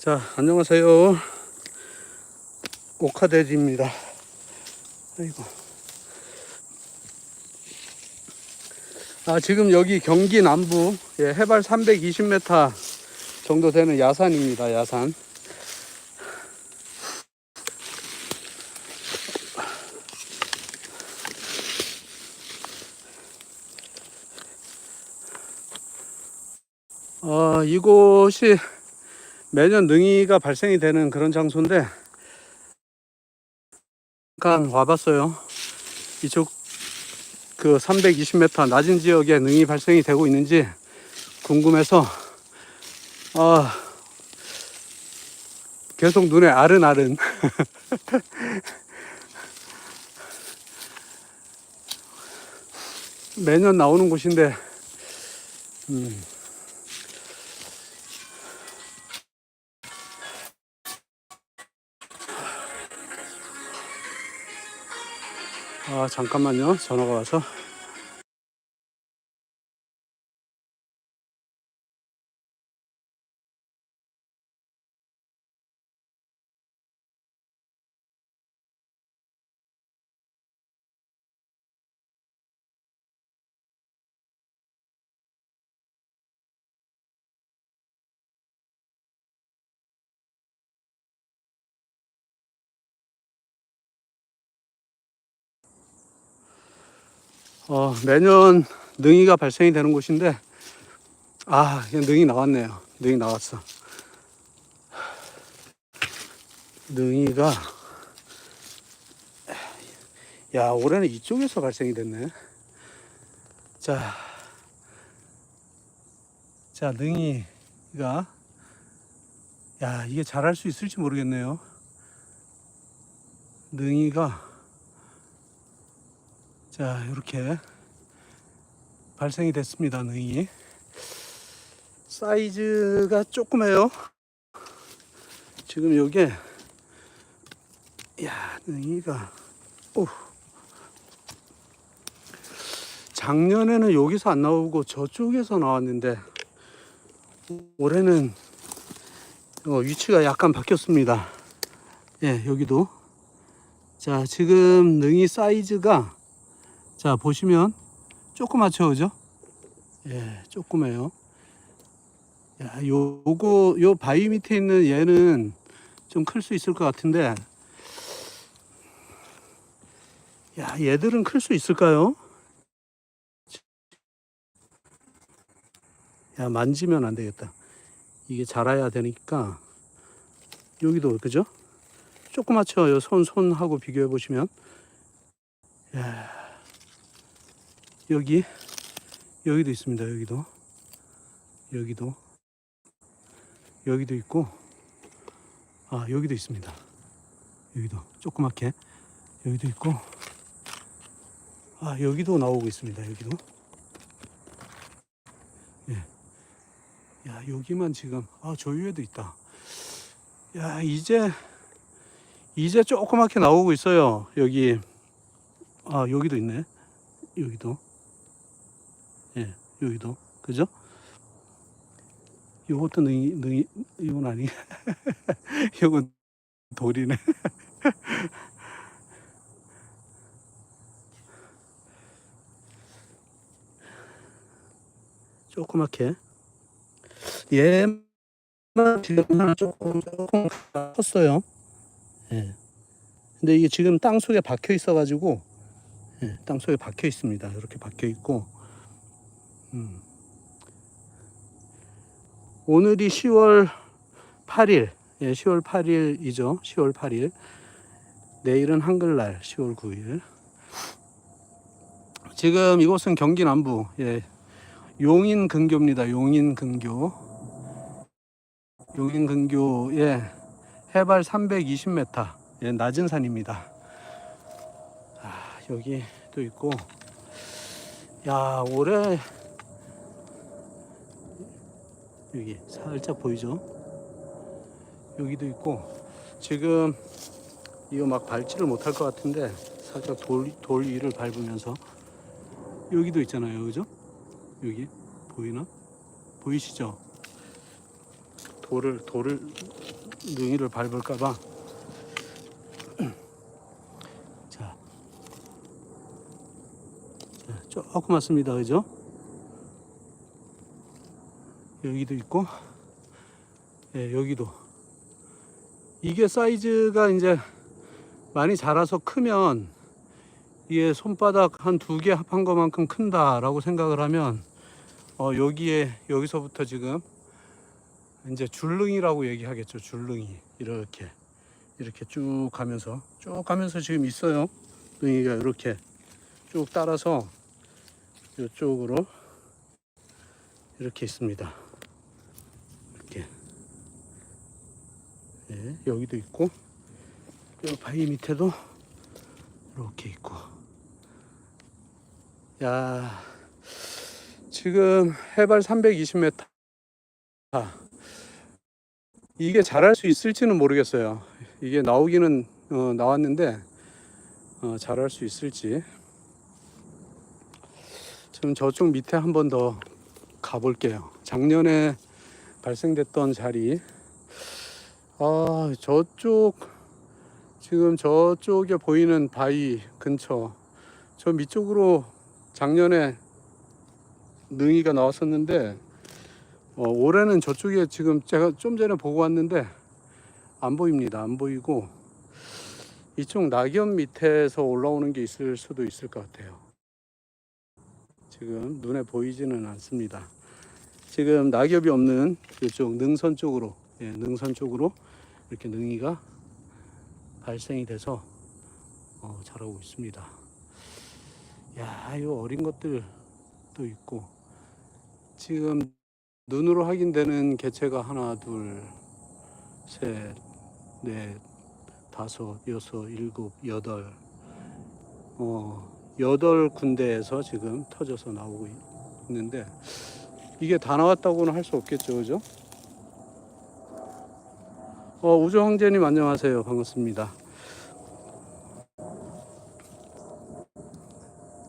자, 안녕하세요. 오카데지입니다. 아이고. 아, 지금 여기 경기 남부, 예, 해발 320m 정도 되는 야산입니다, 야산. 어, 이곳이 매년 능이가 발생이 되는 그런 장소인데 잠깐 와봤어요. 이쪽 그 320m 낮은 지역에 능이 발생이 되고 있는지 궁금해서 아 계속 눈에 아른아른 매년 나오는 곳인데 음. 아 잠깐만요. 전화가 와서 어, 매년 능이가 발생이 되는 곳인데 아 그냥 능이 나왔네요. 능이 나왔어. 능이가 야 올해는 이쪽에서 발생이 됐네. 자, 자 능이가 야 이게 잘할 수 있을지 모르겠네요. 능이가 자, 이렇게 발생이 됐습니다. 능이. 사이즈가 조그매요. 지금 요게 야, 능이가 오. 작년에는 여기서 안 나오고 저쪽에서 나왔는데 올해는 어, 위치가 약간 바뀌었습니다. 예, 여기도. 자, 지금 능이 사이즈가 자 보시면 조그맣죠 그죠? 예 조그매요. 야 요거 요 바위 밑에 있는 얘는 좀 클 수 있을 것 같은데. 야 얘들은 클 수 있을까요? 야 만지면 안 되겠다. 이게 자라야 되니까 여기도 그죠? 조그맣죠? 요 손 손하고 비교해 보시면. 야 여기 여기도 있습니다. 여기도 여기도 여기도 있고 아 여기도 있습니다. 여기도 조그맣게 여기도 있고 아 여기도 나오고 있습니다. 여기도 예. 야 여기만 지금 아 저 위에도 있다. 야 이제 이제 조그맣게 나오고 있어요. 여기 아 여기도 있네. 여기도 예, 여기도 그죠? 요것도 능이 능이 이건 아니. 이건 돌이네. 조그맣게 얘만 지금 조금 조금 컸어요. 예. 근데 이게 지금 땅 속에 박혀 있어 가지고 예, 땅 속에 박혀 있습니다. 이렇게 박혀 있고 음. 오늘이 10월 8일, 예, 10월 8일이죠. 10월 8일. 내일은 한글날 10월 9일. 지금 이곳은 경기 남부, 예, 용인 근교입니다. 용인 근교. 용인 근교의 해발 320m, 예, 낮은 산입니다. 아, 여기 또 있고, 야, 올해 여기 살짝 보이죠? 여기도 있고 지금 이거 막 밟지를 못할 것 같은데 살짝 돌, 돌 위를 밟으면서 여기도 있잖아요 그죠? 여기 보이나? 보이시죠? 돌을 돌을 능이를 밟을까봐. 자, 자, 조금 왔습니다, 그죠? 여기도 있고, 예, 여기도. 이게 사이즈가 이제 많이 자라서 크면 이게 손바닥 한 두 개 합한 것만큼 큰다라고 생각을 하면 어, 여기에 여기서부터 지금 이제 줄릉이라고 얘기하겠죠. 줄릉이 이렇게 이렇게 쭉 가면서 쭉 가면서 지금 있어요. 능이가 이렇게 쭉 따라서 이쪽으로 이렇게 있습니다. 이렇게 예, 여기도 있고 이 바위 밑에도 이렇게 있고. 야 지금 해발 320m 이게 자랄 수 있을지는 모르겠어요. 이게 나오기는 어, 나왔는데 어, 자랄 수 있을지. 지금 저쪽 밑에 한 번 더 가볼게요. 작년에 발생됐던 자리 아 저쪽 지금 저쪽에 보이는 바위 근처 저 밑쪽으로 작년에 능이가 나왔었는데 어, 올해는 저쪽에 지금 제가 좀 전에 보고 왔는데 안 보입니다. 안 보이고 이쪽 낙엽 밑에서 올라오는 게 있을 수도 있을 것 같아요. 지금 눈에 보이지는 않습니다. 지금 낙엽이 없는 이쪽 능선 쪽으로 예, 능선 쪽으로 이렇게 능이가 발생이 돼서 어, 자라고 있습니다. 야, 이 어린 것들도 있고 지금 눈으로 확인되는 개체가 하나, 둘, 셋, 넷, 다섯, 여섯, 일곱, 여덟, 어, 여덟 군데에서 지금 터져서 나오고 있는데 이게 다 나왔다고는 할 수 없겠죠, 그죠? 어, 우주 황제님 안녕하세요. 반갑습니다.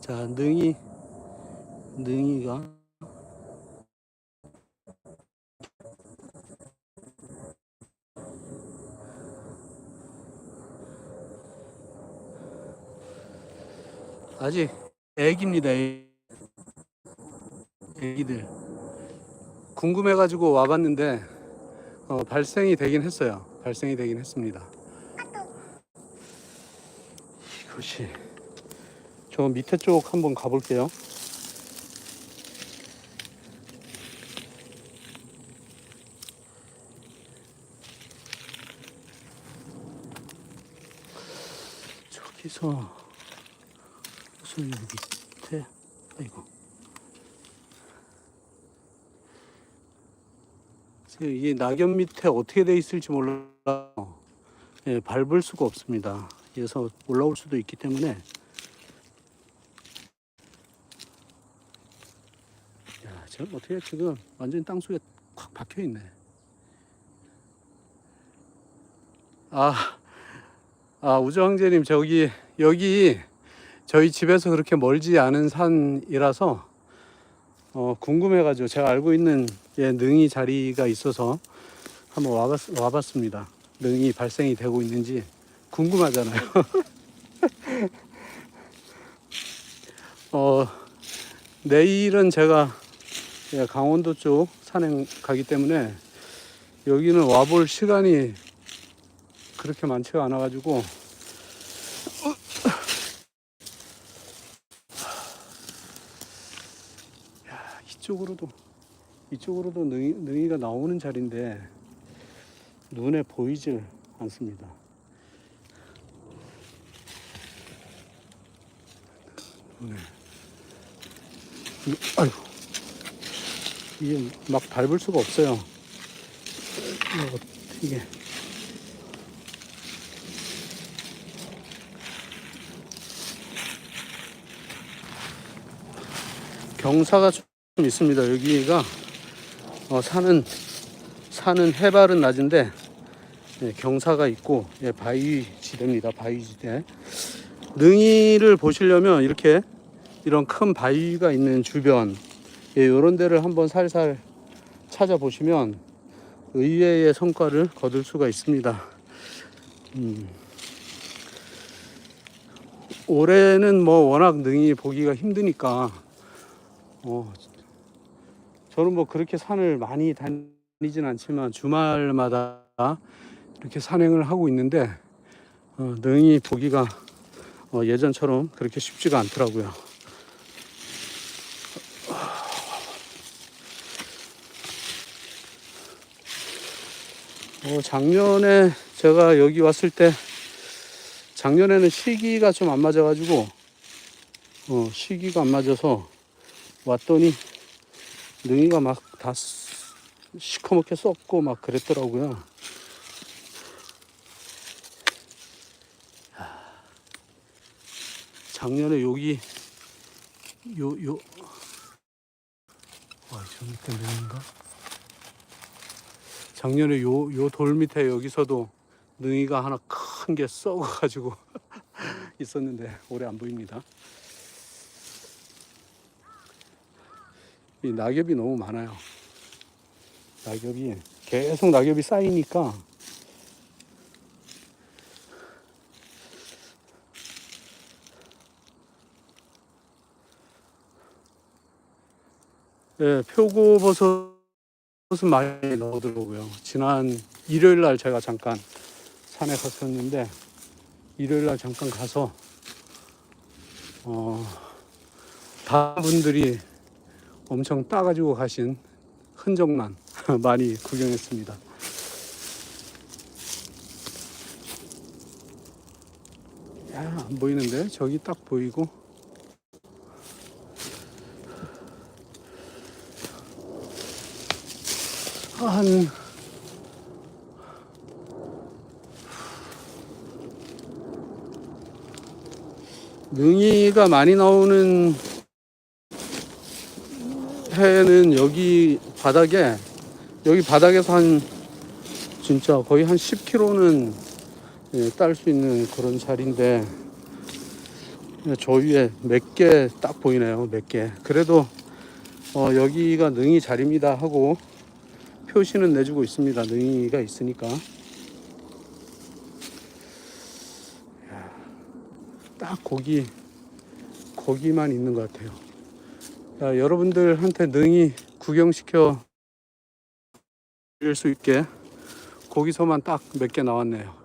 자, 능이, 능이가 아직 애기입니다. 애- 애기들. 궁금해가지고 와봤는데 어, 발생이 되긴 했어요. 발생이 되긴 했습니다. 이것이 저 밑에 쪽 한번 가볼게요. 저기서 무슨 밑에 아이고 이 낙엽 밑에 어떻게 돼 있을지 몰라 예, 밟을 수가 없습니다. 그래서 올라올 수도 있기 때문에 야, 저 어떻게 지금 완전 땅 속에 콱 박혀 있네. 아, 아 우주 황제님 저기 여기 저희 집에서 그렇게 멀지 않은 산이라서 어, 궁금해가지고 제가 알고 있는 예, 능이 자리가 있어서 한번 와봤, 와봤습니다. 능이 발생이 되고 있는지 궁금하잖아요. 어, 내일은 제가 예, 강원도 쪽 산행 가기 때문에 여기는 와볼 시간이 그렇게 많지가 않아가지고 야, 이쪽으로도 이쪽으로도 능이, 능이가 나오는 자리인데 눈에 보이질 않습니다. 눈에. 이- 아이고. 이게 막 밟을 수가 없어요. 이게. 경사가 좀 있습니다. 여기가 어, 산은 산은 해발은 낮은데 예, 경사가 있고 예, 바위 지대입니다. 바위 지대. 능이를 보시려면 이렇게 이런 큰 바위가 있는 주변 예, 이런 데를 한번 살살 찾아보시면 의외의 성과를 거둘 수가 있습니다. 음. 올해는 뭐 워낙 능이 보기가 힘드니까 어, 저는 뭐 그렇게 산을 많이 다니진 않지만 주말마다 이렇게 산행을 하고 있는데 어, 능이 보기가 어, 예전처럼 그렇게 쉽지가 않더라고요. 어, 작년에 제가 여기 왔을 때 작년에는 시기가 좀 안 맞아가지고 어, 시기가 안 맞아서 왔더니 능이가 막 다 시커멓게 썩고 막 그랬더라고요. 작년에 여기 요요 와, 저 밑에 능인가? 작년에 요 요 돌 밑에 여기서도 능이가 하나 큰 게 썩어가지고 있었는데 올해 안 보입니다. 이 낙엽이 너무 많아요. 낙엽이 계속 낙엽이 쌓이니까 예, 표고버섯은 많이 나오더라고요. 지난 일요일 날 제가 잠깐 산에 갔었는데 일요일 날 잠깐 가서 어, 다른 분들이 엄청 따가지고 가신 흔적만 많이 구경했습니다. 야, 안 보이는데? 저기 딱 보이고. 한, 능이가 많이 나오는 해는 여기 바닥에 여기 바닥에서 한 진짜 거의 한 10kg는 딸수 있는 그런 자리인데 저 위에 몇 개 딱 보이네요 몇 개. 그래도 어, 여기가 능이 자리입니다 하고 표시는 내주고 있습니다. 능이가 있으니까. 야, 딱 거기 거기만 있는 것 같아요 자, 여러분들한테 능이 구경시켜 드릴 수 있게 거기서만 딱 몇 개 나왔네요.